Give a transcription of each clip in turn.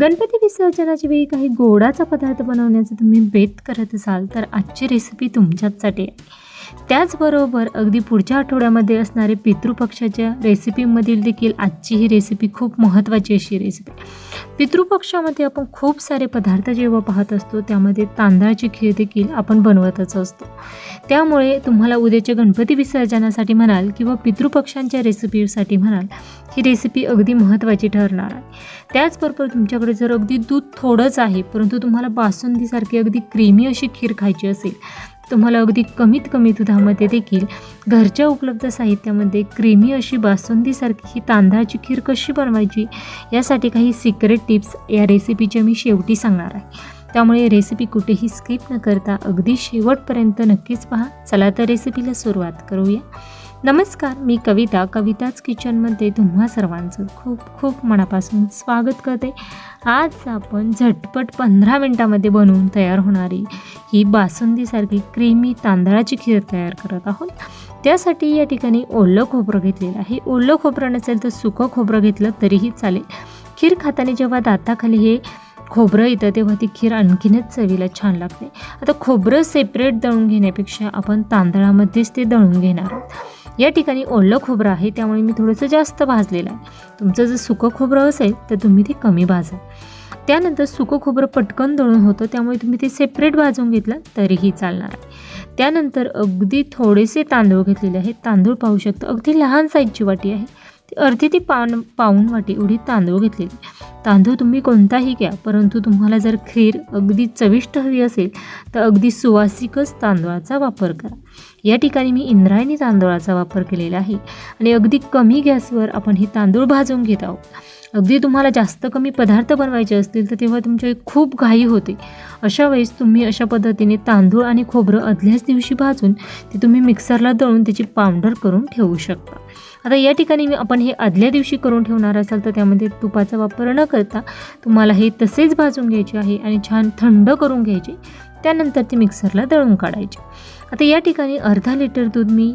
गणपती विसर्जनाच्या वेळी काही गोडाचा पदार्थ बनवण्याचं तुम्ही बेत करत असाल तर आजची रेसिपी तुमच्याचसाठी आहे. त्याचबरोबर अगदी पुढच्या आठवड्यामध्ये असणारे पितृपक्षाच्या रेसिपीमधील देखील आजची ही रेसिपी खूप महत्त्वाची अशी रेसिपी पितृपक्षामध्ये आपण खूप सारे पदार्थ जेव्हा पाहत असतो त्यामध्ये तांदळाची खीर देखील आपण बनवतच असतो. त्यामुळे तुम्हाला उद्याच्या गणपती विसर्जनासाठी म्हणाल किंवा पितृपक्षांच्या रेसिपीसाठी म्हणाल ही रेसिपी अगदी महत्त्वाची ठरणार आहे. त्याचबरोबर तुमच्याकडे जर अगदी दूध थोडंच आहे परंतु तुम्हाला बासुंदीसारखी अगदी क्रीमी अशी खीर खायची असेल तुम्हाला अगदी कमीत कमी दुधामध्ये देखील घरच्या उपलब्ध साहित्यामध्ये क्रीमी अशी बासुंदीसारखी ही तांदळाची खीर कशी बनवायची यासाठी काही सिक्रेट टिप्स या रेसिपीच्या मी शेवटी सांगणार आहे. त्यामुळे रेसिपी कुठेही स्किप न करता अगदी शेवटपर्यंत नक्कीच पहा. चला तर रेसिपीला सुरुवात करूया. नमस्कार मी कविता. कविताच किचनमध्ये तुम्हा सर्वांचं खूप खूप मनापासून स्वागत करते. आज आपण झटपट पंधरा मिनटामध्ये बनवून तयार होणारी ही बासुंदीसारखी क्रीमी तांदळाची खीर तयार करत आहोत. त्यासाठी या ठिकाणी ओलं खोबरं घेतलेलं आहे. ओलं खोबरं नसेल तर सुकं खोबरं घेतलं तरीही चालेल. खीर खाताना जेव्हा दाताखाली हे खोबरं येतं तेव्हा ती खीर आणखीनच चवीला छान लागते. आता खोबरं सेपरेट दळून घेण्यापेक्षा आपण तांदळामध्येच ते दळून घेणार आहोत. या ठिकाणी ओलं खोबरं आहे त्यामुळे मी थोडंसं जास्त भाजलेलं आहे. तुमचं जर सुकं खोबरं असेल तर तुम्ही ते कमी भाजा. त्यानंतर सुकं खोबरं पटकन दळून होतं त्यामुळे तुम्ही ते सेपरेट भाजून घेतलं तरीही चालणार आहे. त्यानंतर अगदी थोडेसे तांदूळ घेतलेले आहेत. तांदूळ पाहू शकतो अगदी लहान साईजची वाटी आहे. अर्धी ती पान पाऊन वाटी एवढी तांदूळ घेतलेली. तांदूळ तुम्ही कोणताही घ्या परंतु तुम्हाला जर खीर अगदी चविष्ट हवी असेल तर अगदी सुवासिकच तांदळाचा वापर करा. या ठिकाणी मी इंद्रायणी तांदळाचा वापर केलेला आहे आणि अगदी कमी गॅसवर आपण हे तांदूळ भाजून घेत आहोत. अगदी तुम्हाला जास्त कमी पदार्थ बनवायचे असतील तर तेव्हा तुमच्या खूप घाई होते. अशा वेळेस तुम्ही अशा पद्धतीने तांदूळ आणि खोबरं आदल्याच दिवशी भाजून ते तुम्ही मिक्सरला दळून त्याची पावडर करून ठेवू शकता. आता या ठिकाणी मी आपण हे आदल्या दिवशी करून ठेवणार असाल तर त्यामध्ये तुपाचा वापर न करता तुम्हाला हे तसेच भाजून घ्यायचे आहे आणि छान थंड करून घ्यायचे. त्यानंतर ते मिक्सरला दळून काढायचे. आता या ठिकाणी अर्धा लिटर दूध मी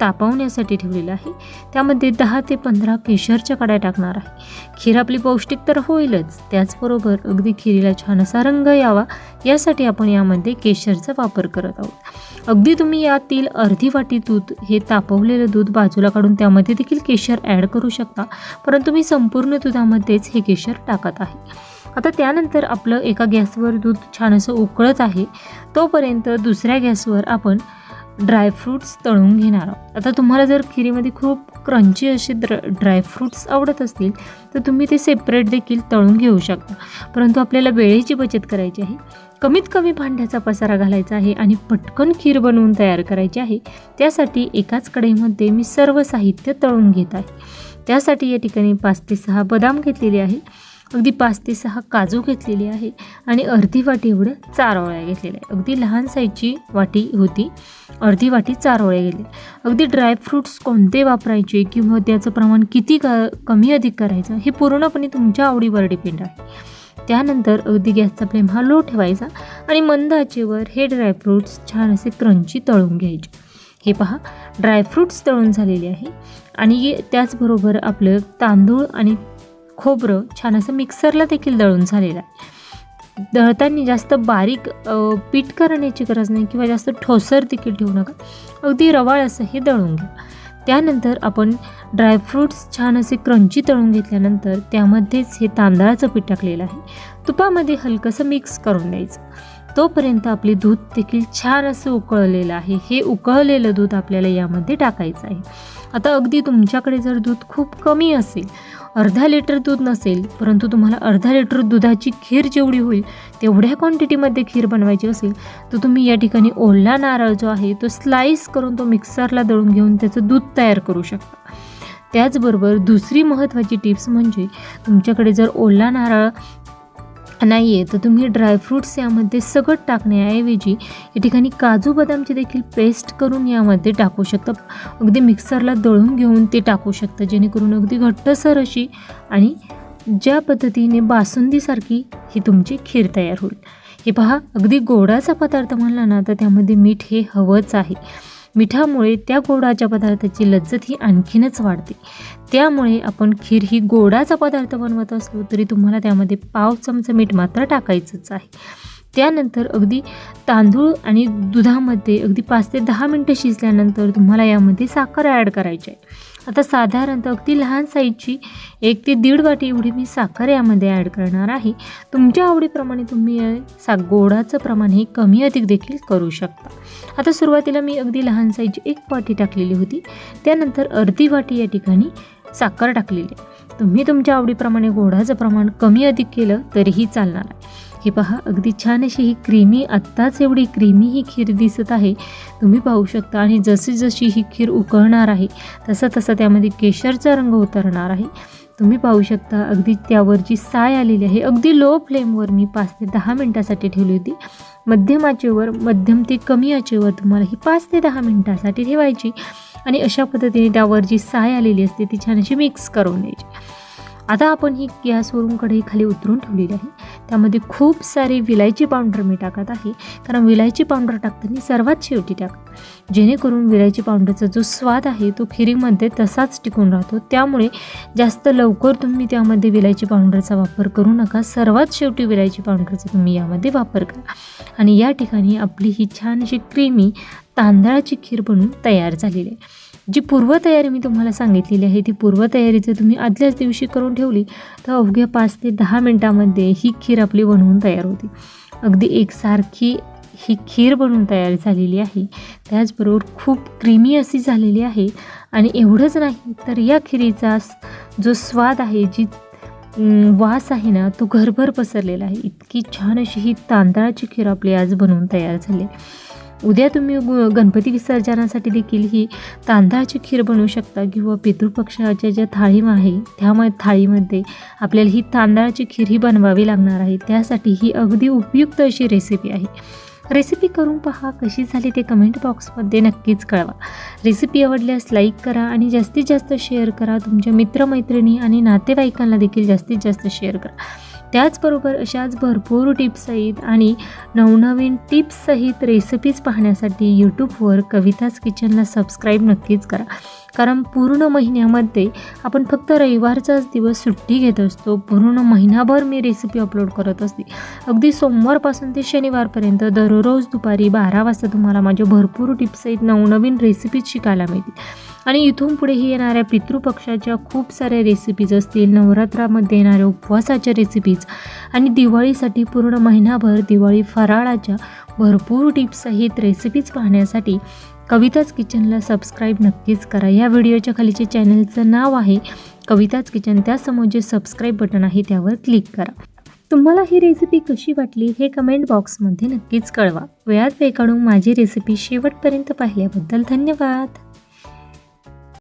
तापवण्यासाठी ठेवलेलं आहे. त्यामध्ये दहा ते पंधरा केशरच्या काड्या टाकणार आहे. खीर आपली पौष्टिक तर होईलच. त्याचबरोबर अगदी खिरीला छान असा रंग यावा. यासाठी आपण यामध्ये केशरचा वापर करत आहोत. अगदी तुम्ही यातील अर्धी वाटी दूध हे तापवलेलं दूध बाजूला काढून त्यामध्ये देखील केशर ॲड करू शकता. परंतु मी संपूर्ण दुधामध्येच हे केशर टाकत आहे. आता त्यानंतर आपलं एका गॅसवर दूध छान असं उकळत आहे. तोपर्यंत दुसऱ्या गॅसवर आपण ड्रायफ्रूट्स तळून घेणार आहोत. आता तुम्हाला जर खिरीमध्ये खूप क्रंची असे ड्र ड्रायफ्रूट्स आवडत असतील तर तुम्ही ते सेपरेट देखील तळून घेऊ शकता. परंतु आपल्याला वेळेची बचत करायची आहे. कमीत कमी भांड्याचा पसारा घालायचा आहे आणि पटकन खीर बनवून तयार करायची आहे. त्यासाठी एकाच कढईमध्ये मी सर्व साहित्य तळून घेत आहे. त्यासाठी या ठिकाणी पाच ते सहा बदाम घेतलेले आहे. अगदी पाच ते सहा काजू घेतलेली आहे आणि अर्धी वाटी एवढं चारोळ्या घेतलेल्या आहे. अगदी लहान साईजची वाटी होती. अर्धी वाटी चारोळ्या गेले. अगदी ड्रायफ्रूट्स कोणते वापरायचे किंवा त्याचं प्रमाण किती क कमी अधिक करायचं हे पूर्णपणे तुमच्या आवडीवर डिपेंड आहे. त्यानंतर अगदी गॅसचा फ्लेम हा लो ठेवायचा आणि मंद आचेवर हे ड्रायफ्रूट्स छान असे क्रंची तळून घ्यायचे. हे पहा ड्रायफ्रूट्स तळून झालेले आहे आणि त्याचबरोबर आपलं तांदूळ आणि खोबरं छान असं मिक्सरला देखील दळून झालेलं आहे. दळताना जास्त बारीक पीठ करण्याची गरज नाही किंवा जास्त ठोसर देखील ठेवू नका. अगदी रवाळ असं हे दळून घ्या. त्यानंतर आपण ड्रायफ्रूट्स छान असे क्रंची तळून घेतल्यानंतर त्यामध्येच हे तांदळाचं पीठ टाकलेलं आहे. तुपामध्ये हलकंसं मिक्स करून द्यायचं तोपर्यंत आपले दूध देखील छान असं उकळलेलं आहे. हे उकळलेलं दूध आपल्याला यामध्ये टाकायचं आहे. आता अगदी तुमच्याकडे जर दूध खूप कमी असेल अर्धा लिटर दूध नसेल परंतु तुम्हाला अर्धा लिटर दुधाची खीर जेवढी होईल तेवढ्या क्वांटिटीमध्ये खीर बनवायची असेल तर तुम्ही या ठिकाणी ओला नारळ जो आहे तो स्लाईस करून तो मिक्सरला दळून घेऊन त्याचं दूध तयार करू शकता. त्याचबरोबर दुसरी महत्त्वाची टिप्स म्हणजे तुमच्याकडे जर ओला नारळ नाही आहे. तर तुम्ही ड्रायफ्रूट्स यामध्ये सगळं टाकण्याऐवजी या ठिकाणी काजू बदामची देखील पेस्ट करून यामध्ये टाकू शकता. अगदी मिक्सरला दळून घेऊन ते टाकू शकता. जेणेकरून अगदी घट्टसर अशी आणि ज्या पद्धतीने बासुंदीसारखी ही तुमची खीर तयार होईल. हे पहा अगदी गोडाचा पदार्थ म्हणला ना तर त्यामध्ये मीठ हे हवंच आहे. मिठामुळे त्या गोडाच्या पदार्थाची लज्जत ही आणखीनच वाढते. त्यामुळे आपण खीर ही गोडाचा पदार्थ बनवत असलो तरी तुम्हाला त्यामध्ये पाव चमचा मीठ मात्र टाकायचंच आहे. त्यानंतर अगदी तांदूळ आणि दुधामध्ये अगदी पाच ते दहा मिनटं शिजल्यानंतर तुम्हाला यामध्ये साखर ॲड करायची आहे. आता साधारणतः अगदी लहान साईजची एक ते दीड वाटी एवढी मी साखर यामध्ये ॲड करणार आहे. तुमच्या आवडीप्रमाणे तुम्ही सा गोडाचं प्रमाण हे कमी अधिक देखील करू शकता. आता सुरुवातीला मी अगदी लहान साईजची एक वाटी टाकलेली होती. त्यानंतर अर्धी वाटी या ठिकाणी साखर टाकलेली आहे. तुम्ही तुमच्या आवडीप्रमाणे गोडाचं प्रमाण कमी अधिक केलं तरीही चालणार आहे. हे पहा अगदी छान अशी ही क्रीमी आत्ताच एवढी क्रीमी ही खीर दिसत आहे. तुम्ही पाहू शकता आणि जशी जशी ही खीर उकळणार आहे तसं तसं त्यामध्ये केशरचा रंग उतरणार आहे. तुम्ही पाहू शकता अगदी त्यावर जी साय आलेली आहे. अगदी लो फ्लेमवर मी पाच ते दहा मिनटासाठी ठेवली होती. मध्यम आचेवर मध्यम ते कमी आचेवर तुम्हाला ही पाच ते दहा मिनटासाठी ठेवायची आणि अशा पद्धतीने त्यावर जी साय आलेली असते ती छान अशी मिक्स करून द्यायची आता आपण ही गॅसवरून कढई खाली उतरून ठेवलेली आहे. त्यामध्ये खूप सारी विलायची पावडर मी टाकत आहे. कारण विलायची पावडर टाकताना सर्वात शेवटी टाक जेणेकरून विलायची पावडरचा जो स्वाद आहे तो खिरीमध्ये तसाच टिकून राहतो. त्यामुळे जास्त लवकर तुम्ही त्यामध्ये विलायची पावडरचा वापर करू नका. सर्वात शेवटी विलायची पावडरचा तुम्ही यामध्ये वापर करा. आणि या ठिकाणी आपली ही छान अशी क्रीमी तांदळाची खीर बनून तयार झालेली आहे. जी पूर्वतयारी मी तुम्हाला सांगितलेली आहे ती पूर्वतयारी जर तुम्ही आदल्याच दिवशी करून ठेवली तर अवघ्या पाच ते दहा मिनटामध्ये ही खीर आपली बनवून तयार होते. अगदी एकसारखी ही खीर बनवून तयार झालेली आहे. त्याचबरोबर खूप क्रीमी अशी झालेली आहे. आणि एवढंच नाही तर या खिरीचा जो स्वाद आहे जी वास आहे ना तो घरभर पसरलेला आहे. इतकी छान अशी ही तांदळाची खीर आपली आज बनवून तयार झाली. आहे उद्या तुम्ही गणपती विसर्जनासाठी देखील ही तांदळाची खीर बनवू शकता किंवा पितृपक्षाच्या ज्या थाळी आहे त्यामुळे थाळीमध्ये आपल्याला ही तांदळाची खीर ही बनवावी लागणार आहे. त्यासाठी ही अगदी उपयुक्त अशी रेसिपी आहे. रेसिपी करून पहा कशी झाली ते कमेंट बॉक्समध्ये नक्कीच कळवा. रेसिपी आवडल्यास लाईक करा आणि जास्तीत जास्त शेअर करा. तुमच्या मित्रमैत्रिणी आणि नातेवाईकांना देखील जास्तीत जास्त शेअर करा. त्याचबरोबर अशाच भरपूर टिप्ससहित आणि नवनवीन टिप्ससहित रेसिपीज पाहण्यासाठी यूट्यूबवर कविताच किचनला सबस्क्राईब नक्कीच करा. कारण पूर्ण महिन्यामध्ये आपण फक्त रविवारचाच दिवस सुट्टी घेत असतो. पूर्ण महिनाभर मी रेसिपी अपलोड करत असते. अगदी सोमवारपासून ते शनिवारपर्यंत दररोज दुपारी बारा वाजता तुम्हाला माझ्या भरपूर टिप्ससहित नवनवीन रेसिपीज शिकायला मिळतील. आणि इथून पुढेही येणाऱ्या पितृपक्षाच्या खूप साऱ्या रेसिपीज असतील. नवरात्रामध्ये येणाऱ्या उपवासाच्या रेसिपीज आणि दिवाळीसाठी पूर्ण महिनाभर दिवाळी फराळाच्या भरपूर टिप्ससहित रेसिपीज पाहण्यासाठी कविताच किचनला सबस्क्राईब नक्कीच करा. या व्हिडिओच्या खालीचे चॅनलचं नाव आहे कविताच किचन. त्यासमोर जे सबस्क्राईब बटन आहे त्यावर क्लिक करा. तुम्हाला ही रेसिपी कशी वाटली हे कमेंट बॉक्समध्ये नक्कीच कळवा. वेळात वेळ काढून माझी रेसिपी शेवटपर्यंत पाहिल्याबद्दल धन्यवाद.